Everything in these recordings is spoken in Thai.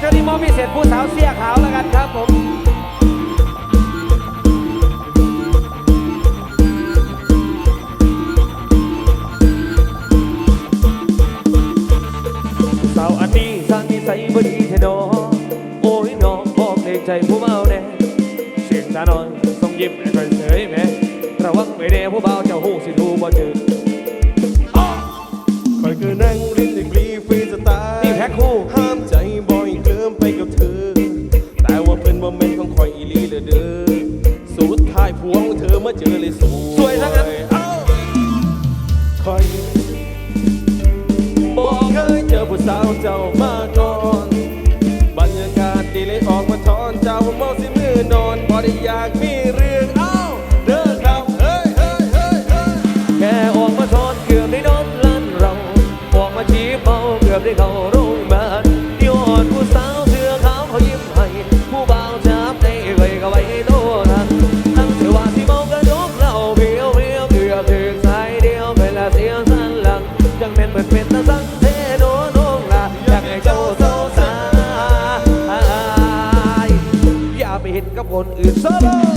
ช่วงนี้มอพิเศษผู้สาวเสียขาวแล้วกันครับผมสาวอันนี้สร้างนิสัยบดีเทนอโอ้ยน้องบอกเด็กใจผู้เมาแน่เสียงสานอนต้งยิ้มให้ค่ยเฉยแม่ระวังไม่แด้ผู้เบาเจ้าหูสิทูบ่จืด สาวเจ้ามาก่อนบรรยากาศดีเลยออกมาถอนเจ้าเมาสิมือนอนบอได้อยากมีเรื่องเอ้าเด้อครับเฮ้ยเฮ้ยเฮ้ยเฮ้ยแค่ออกมาถอนเกือบได้โดนลั่นเราออกมาชี้เมาเกือบได้เขา it's all.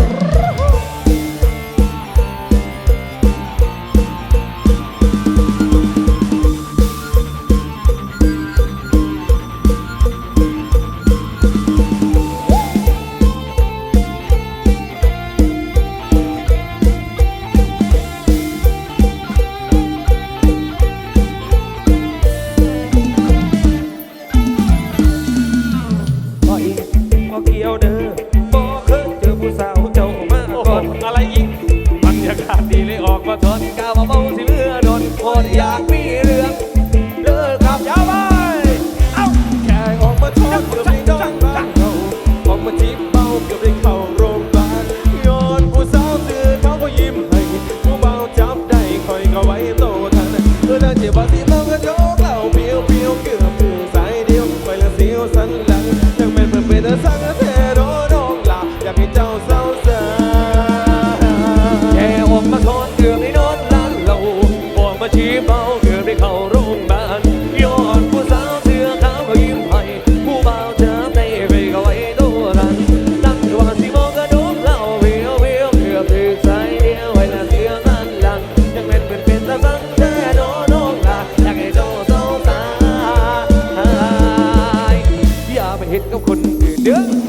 别。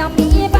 อยังมี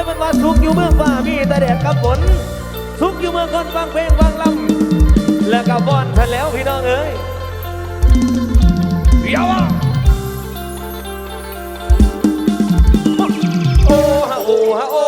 ยมันว่าทุกอยู่เมื่องฟ้ามีแต่แดดกับฝนทุกอยู่เมื่อคนฟังเพลงฟังลำและกับบอนทันแล้วพี่น้องเอ้ยยาวะโอ้ฮะโอ้ฮะโอ้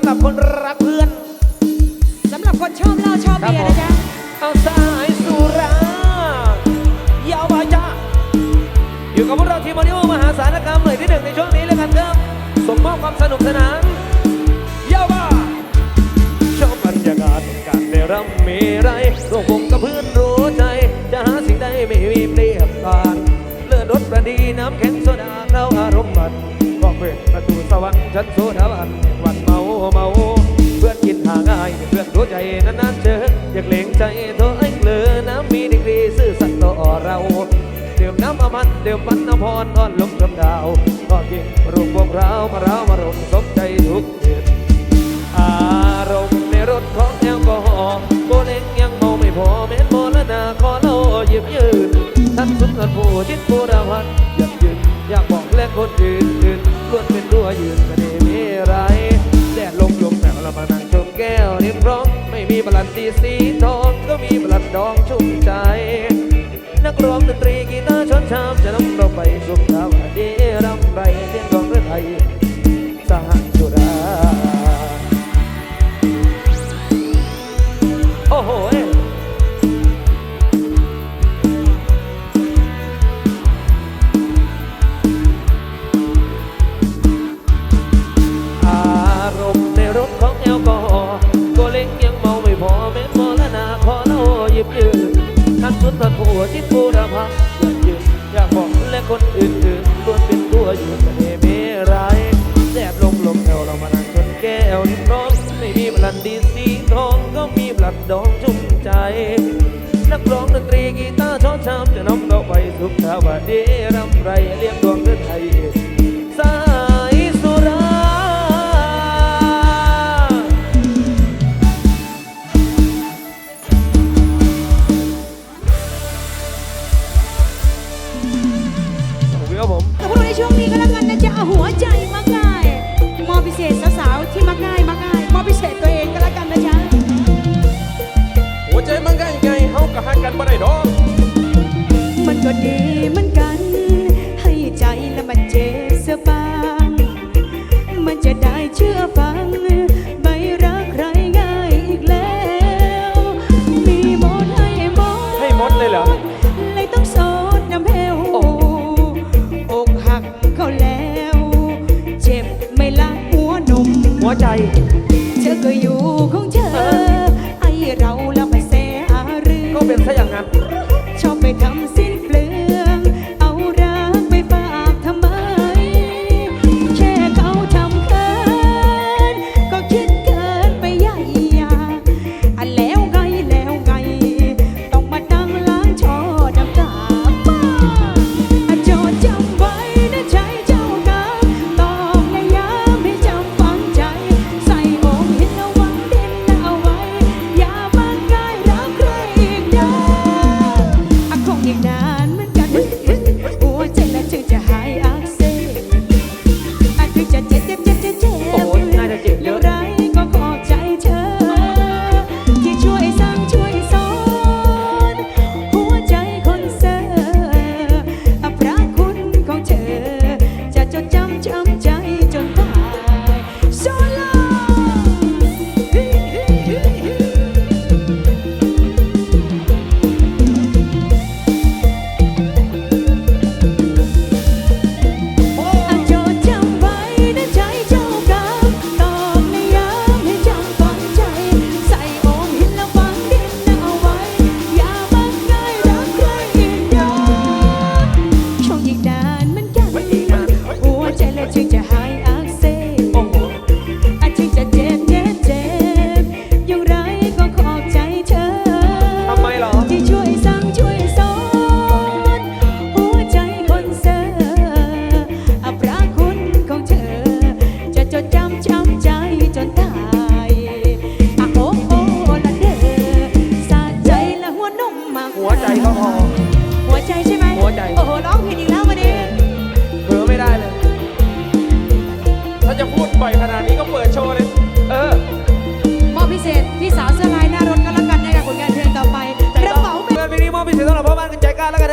ำหรับคนรักเพื่อนสำหรับคนชอบเหล้าชอบเบียร์นะจ๊ะอาสายสุรายาวมาจ้าอยู่กับพวกเราทีมอนิโอมหาสารกรรมเลยที่หนึ่งในช่วงนี้เลยกันครับส่งมอบความสนุกสนานยาวมาชอบบรรยากาศการได้รับมีไรร่วมวงกับเพื่อนรู้ใจ จะหาสิ่งใดไม่มีเปรียบการเลือดรสประดีน้ำแข็งโซดาเราอารมณ์บัดบอกเปิดประตูสวรรค์ชั้นโซดาบัน เดิมพันนพรนอนลมลำดาวก็ยิ่งรุมพวกเรามาเรามารมสมใจทุกเดืออารมณ์ในรถของแอลกอฮอล์โบเล้งยังเมาไม่พอแม้นโมลนาคอโลหยิบยืนท่านสุนทรภูจิตภูราวันอยากยืนอยากบอกแลกคนอื่นๆล้วนเป็นรั้วยืนไม่ได้มีไรแดดลงลมหนาวเรามานั่งชมแก้วนิ่มร้องไม่มีบลันตีสีทองก็มีบลันดองชุ่มใจ นักร้องดนตรีกีตา ช้ำจะนำเราไปสุขเรา ไปสุขสวัสดีรำไรเลี้ยงดวง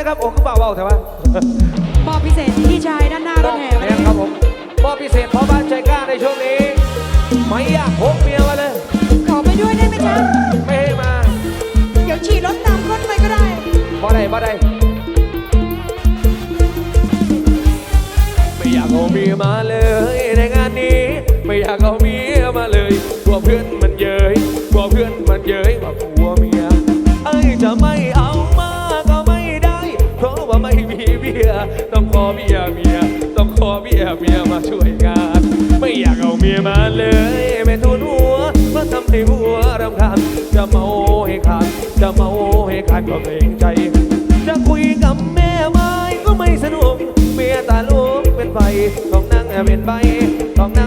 นะครับ โอ้ก็บ่าเบาแต่ว่าปอพิเศษพี่ชายด้านหน้ารถแห่นนี้ครับผมมอพิเศษเพราะบ้านใจกล้าในช่วงนี้ ไม่อยากพกเมียมาเลย ขอไปด้วยได้ไหมจ๊ะ ไม่ให้มา เดี๋ยวฉีดรถน้ำก้นไปก็ได้ บ่ได้บ่ได้ไม่อยากเอาเมียมาเลยในงานนี้ ไม่อยากเอาเมียมาเลยกลัวเพื่อนมันเย้ยกลัวเพื่อนมันเย้ยว่ากลัวเมีย องขอเบียเมีย ต้องขอเบียเมียมาช่วยงาน ไม่อยากเอาเมียมาเลยแม่ทุนหัวมาทำให้หัวรำคาญจะเมาให้ขาดจะเมาให้ขาดก็เกรงใจ จะคุยกับแม่ไม้ก็ไม่สนุกเมียตาลูกเป็นไฟของนั่งเป็นใบของนั่ง